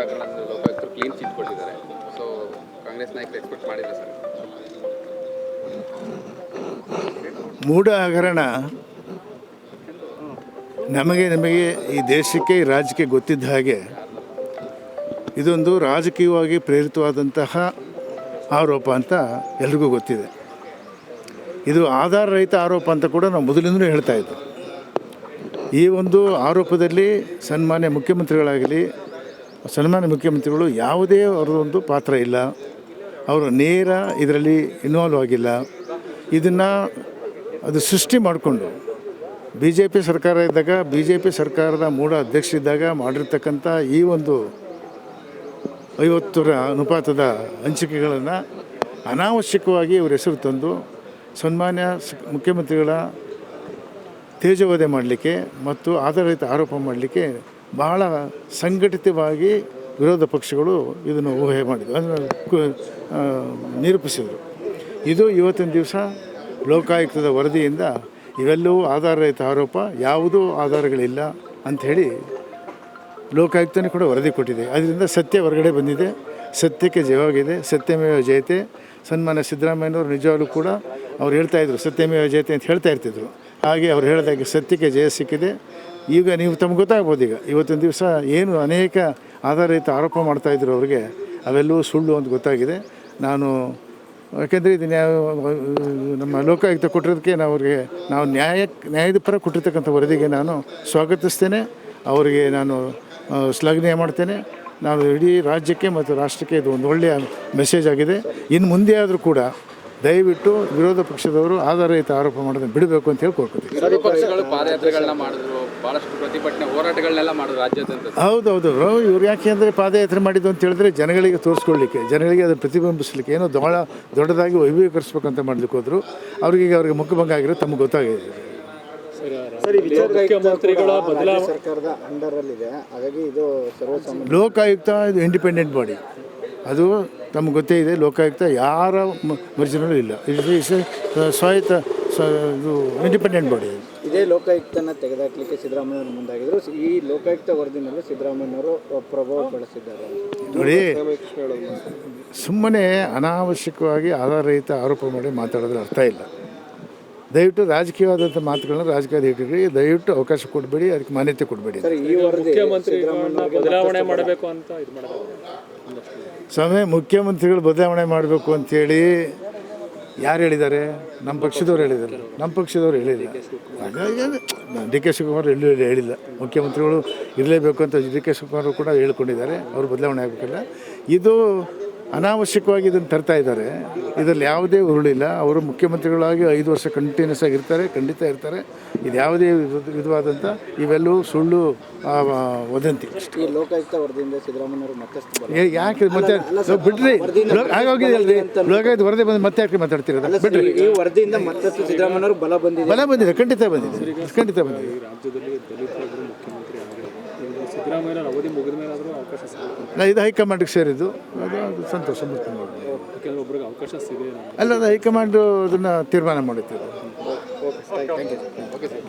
ಹಗರಣದ ಲೋಕಾಯುಕ್ತರು clean chit ಕೊಟ್ಟಿದ್ದಾರೆ. ಸೊ ಕಾಂಗ್ರೆಸ್ ನಾಯಕರು ಎಕ್ಸ್ಪೆಕ್ಟ್ ಮಾಡಿಲ್ಲ ಸರ್. ಮೂಢ ಹಗರಣ ನಮಗೆ ನಮಗೆ ಈ ದೇಶಕ್ಕೆ, ಈ ರಾಜ್ಯಕ್ಕೆ ಗೊತ್ತಿದ್ದ ಹಾಗೆ ಇದೊಂದು ರಾಜಕೀಯವಾಗಿ ಪ್ರೇರಿತವಾದಂತಹ ಆರೋಪ ಅಂತ ಎಲ್ರಿಗೂ ಗೊತ್ತಿದೆ. ಇದು ಆಧಾರ ರಹಿತ ಆರೋಪ ಅಂತ ಕೂಡ ನಾವು ಮೊದಲಿಂದಲೂ ಹೇಳ್ತಾ ಇದ್ದು ಈ ಒಂದು ಆರೋಪದಲ್ಲಿ ಸನ್ಮಾನ್ಯ ಮುಖ್ಯಮಂತ್ರಿಗಳಾಗಲಿ ಸನ್ಮಾನ್ಯ ಮುಖ್ಯಮಂತ್ರಿಗಳು ಯಾವುದೇ ಅವರದೊಂದು ಪಾತ್ರ ಇಲ್ಲ. ಅವರು ನೇರ ಇದರಲ್ಲಿ ಇನ್ವಾಲ್ವ್ ಆಗಿಲ್ಲ. ಇದನ್ನು ಅದು ಸೃಷ್ಟಿ ಮಾಡಿಕೊಂಡು ಬಿ ಜೆ ಪಿ ಸರ್ಕಾರ ಇದ್ದಾಗ ಬಿ ಜೆ ಪಿ ಸರ್ಕಾರದ ಮೂಢ ಅಧ್ಯಕ್ಷರಿದ್ದಾಗ ಮಾಡಿರ್ತಕ್ಕಂಥ ಈ ಒಂದು ಐವತ್ತರ ಅನುಪಾತದ ಹಂಚಿಕೆಗಳನ್ನು ಅನಾವಶ್ಯಕವಾಗಿ ಇವ್ರ ಹೆಸರು ತಂದು ಸನ್ಮಾನ್ಯ ಮುಖ್ಯಮಂತ್ರಿಗಳ ತೇಜೋವದೆ ಮಾಡಲಿಕ್ಕೆ ಮತ್ತು ಆಧಾರಿತ ಆರೋಪ ಮಾಡಲಿಕ್ಕೆ ಬಹಳ ಸಂಘಟಿತವಾಗಿ ವಿರೋಧ ಪಕ್ಷಗಳು ಇದನ್ನು ಊಹೆ ಮಾಡಿದ್ರು ಅದನ್ನು ನಿರೂಪಿಸಿದರು. ಇದು ಇವತ್ತಿನ ದಿವಸ ಲೋಕಾಯುಕ್ತದ ವರದಿಯಿಂದ ಇವೆಲ್ಲವೂ ಆಧಾರರಹಿತ ಆರೋಪ, ಯಾವುದೂ ಆಧಾರಗಳಿಲ್ಲ ಅಂಥೇಳಿ ಲೋಕಾಯುಕ್ತನೇ ಕೂಡ ವರದಿ ಕೊಟ್ಟಿದೆ. ಅದರಿಂದ ಸತ್ಯ ಹೊರಗಡೆ ಬಂದಿದೆ. ಸತ್ಯಕ್ಕೆ ಜಯವಾಗಿದೆ. ಸತ್ಯಮೇವ ಜಯತೆ. ಸನ್ಮಾನ್ಯ ಸಿದ್ದರಾಮಯ್ಯನವರು ನಿಜವಾಗ್ಲೂ ಕೂಡ ಅವ್ರು ಹೇಳ್ತಾ ಇದ್ರು, ಸತ್ಯಮೇವ ಜಯತೆ ಅಂತ ಹೇಳ್ತಾ ಇರ್ತಿದ್ರು. ಹಾಗೆ ಅವ್ರು ಹೇಳಿದಾಗ ಸತ್ಯಕ್ಕೆ ಜಯ ಸಿಕ್ಕಿದೆ. ಈಗ ನೀವು ತಮ್ಗೆ ಗೊತ್ತಾಗ್ಬೋದು ಈಗ. ಇವತ್ತಿನ ದಿವಸ ಏನು ಅನೇಕ ಆಧಾರಿತ ಆರೋಪ ಮಾಡ್ತಾಯಿದ್ರು ಅವರಿಗೆ. ಅವೆಲ್ಲವೂ ಸುಳ್ಳು ಅಂತ ಗೊತ್ತಾಗಿದೆ. ನಾನು, ಯಾಕೆಂದರೆ ಇದು ನ್ಯಾಯ, ನಮ್ಮ ಲೋಕಾಯುಕ್ತ ಕೊಟ್ಟಿರೋದಕ್ಕೆ ನಾವು ಅವ್ರಿಗೆ, ನಾವು ನ್ಯಾಯ, ನ್ಯಾಯದ ಪರ ಕೊಟ್ಟಿರ್ತಕ್ಕಂಥ ವರದಿಗೆ ನಾನು ಸ್ವಾಗತಿಸ್ತೇನೆ. ಅವರಿಗೆ ನಾನು ಶ್ಲಾಘನೆ ಮಾಡ್ತೇನೆ. ನಾನು ಇಡೀ ರಾಜ್ಯಕ್ಕೆ ಮತ್ತು ರಾಷ್ಟ್ರಕ್ಕೆ ಇದು ಒಂದು ಒಳ್ಳೆಯ ಮೆಸೇಜ್ ಆಗಿದೆ. ಇನ್ನು ಮುಂದೆ ಆದರೂ ಕೂಡ ದಯವಿಟ್ಟು ವಿರೋಧ ಪಕ್ಷದವರು ಆಧಾರರಹಿತ ಆರೋಪ ಮಾಡೋದನ್ನು ಬಿಡಬೇಕು ಅಂತ ಹೇಳಿ ಕೋರ್ಕೊತೀವಿ. ವಿರೋಧ ಪಕ್ಷಗಳು ಪಾದಯಾತ್ರೆಗಳನ್ನ ಮಾಡಿದ್ರು ಬಹಳಷ್ಟು ಪ್ರತಿಭಟನೆ ಹೋರಾಟಗಳನ್ನೆಲ್ಲ ಮಾಡಿದ್ರು ರಾಜ್ಯಾದ್ಯಂತ ಹೌದೌದು. ಇವ್ರು ಯಾಕೆ ಅಂದರೆ ಪಾದಯಾತ್ರೆ ಮಾಡಿದ್ದು ಅಂತ ಹೇಳಿದ್ರೆ ಜನಗಳಿಗೆ ತೋರಿಸ್ಕೊಳ್ಳಿಕ್ಕೆ ಜನಗಳಿಗೆ ಅದನ್ನು ಪ್ರತಿಬಿಂಬಿಸಲಿಕ್ಕೆ ಏನೋ ಭಾಳ ದೊಡ್ಡದಾಗಿ ವೈಭವೀಕರಿಸ್ಬೇಕಂತ ಮಾಡಲಿಕ್ಕೆ ಹೋದರು. ಅವ್ರಿಗೆ ಅವ್ರಿಗೆ ಮುಖಭಂಗ ಆಗಿರೋದು ತಮಗೆ ಗೊತ್ತಾಗಿದೆ. ಸರ್ಕಾರದ ಅಂಡರಲ್ಲಿದೆ ಹಾಗಾಗಿ ಇದು ಲೋಕಾಯುಕ್ತ ಇದು ಇಂಡಿಪೆಂಡೆಂಟ್ ಬಾಡಿ ಅದು ತಮಗೆ ಗೊತ್ತೇ ಇದೆ ಲೋಕಾಯುಕ್ತ ಯಾರ ಮರ್ಜಿನಲ್ಲೂ ಇಲ್ಲ. ಇಸ್ ಸ್ವಾಯತ್ತ ಸ- ಇದು ಇಂಡಿಪೆಂಡೆಂಟ್ ಬಾಡಿ ಇದೇ ಲೋಕಾಯುಕ್ತನ ತೆಗೆದಾಕ್ಲಿಕ್ಕೆ ಸಿದ್ದರಾಮಯ್ಯವರು ಮುಂದಾಗಿದ್ರು. ಈ ಲೋಕಾಯುಕ್ತ ವರದಿನಲ್ಲಿ ಸಿದ್ದರಾಮಯ್ಯವರು ಪ್ರಭಾವ ಬೆಳೆಸಿದ್ದಾರೆ ನೋಡಿ ಸುಮ್ಮನೆ ಅನಾವಶ್ಯಕವಾಗಿ ಆಧಾರರಹಿತ ಆರೋಪ ಮಾಡಿ ಮಾತಾಡೋದ್ರ ಅರ್ಥ ಇಲ್ಲ. ದಯವಿಟ್ಟು ರಾಜಕೀಯವಾದಂಥ ಮಾತುಗಳನ್ನ ರಾಜಕೀಯ ಇಟ್ಟಿರಿ ದಯವಿಟ್ಟು ಅವಕಾಶ ಕೊಡಬೇಡಿ ಅದಕ್ಕೆ ಮಾನ್ಯತೆ ಕೊಡಬೇಡಿ ಸರ್ ಈ ವರದಿ ಮುಖ್ಯಮಂತ್ರಿಗಳನ್ನ ಬದಲಾವಣೆ ಮಾಡಬೇಕು ಅಂತ ಇದು ಸ್ವಾಮಿ, ಮುಖ್ಯಮಂತ್ರಿಗಳು ಬದಲಾವಣೆ ಮಾಡಬೇಕು ಅಂತೇಳಿ ಯಾರು ಹೇಳಿದ್ದಾರೆ? ನಮ್ಮ ಪಕ್ಷದವ್ರು ಹೇಳಿದ್ದಾರೆ. ನಮ್ಮ ಪಕ್ಷದವ್ರು ಹೇಳಿಲ್ಲ. ಡಿ ಕೆ ಶಿವಕುಮಾರ್ ಎಲ್ಲೂ ಹೇಳಿಲ್ಲ. ಮುಖ್ಯಮಂತ್ರಿಗಳು ಇರಲೇಬೇಕು ಅಂತ ಡಿ ಕೆ ಶಿವಕುಮಾರ್ ಕೂಡ ಹೇಳ್ಕೊಂಡಿದ್ದಾರೆ. ಅವರು ಬದಲಾವಣೆ ಆಗಬೇಕಲ್ಲ. ಇದು ಅನಾವಶ್ಯಕವಾಗಿ ಇದನ್ನು ತರ್ತಾ ಇದ್ದಾರೆ. ಇದರಲ್ಲಿ ಯಾವುದೇ ಉರುಳಿಲ್ಲ. ಅವರು ಮುಖ್ಯಮಂತ್ರಿಗಳಾಗಿ ಐದು ವರ್ಷ ಕಂಟಿನ್ಯೂಸ್ ಆಗಿರ್ತಾರೆ ಖಂಡಿತ ಇರ್ತಾರೆ. ಇದು ಯಾವುದೇ ವಿಧ- ವಿಧವಾದಂಥ ಇವೆಲ್ಲವೂ ಸುಳ್ಳು ವದಂತಿ ಈ ಲೋಕಾಯುಕ್ತ ವರದಿಯಿಂದ ಯಾಕೆ ಮತ್ತೆ ಬಿಡ್ರಿ. ಆಗೋಗಿದೆಯಲ್ರಿ ಲೋಕಾಯುಕ್ತ ವರದಿ ಬಂದು ಮತ್ತೆ ಯಾಕೆ ಮಾತಾಡ್ತಿರೋದು ಬಿಡ್ರಿ. ಈ ವರದಿಯಿಂದ ಮತ್ತಷ್ಟು ಸಿದ್ದರಾಮಯ್ಯ ಬಲ ಬಂದಿದೆ. ಬಲ ಬಂದಿದೆ ಖಂಡಿತ ಬಂದಿದೆ. ಖಂಡಿತ ಬಂದಿದೆ. ರಾಜ್ಯದಲ್ಲಿ ದಲಿತರು ಮುಖ್ಯಮಂತ್ರಿ ಆಗಿರೋದು ಈಗ ಅವಧಿ ಮುಗಿದ ಮೇಲೆ ಆದರೂ ಅವಕಾಶ ಸಿಗುತ್ತೆ. ನಾ ಇದು ಹೈಕಮಾಂಡ್ಗೆ ಸೇರಿದ್ದು. ಅದು ಅದು ಸಂತೋಷ ಮುಖ್ಯ ಅವಕಾಶ ಸಿಗೇ ಅಲ್ಲ ಅದು ಹೈಕಮಾಂಡ್ ಅದನ್ನು ತೀರ್ಮಾನ ಮಾಡುತ್ತೆ. Okay sir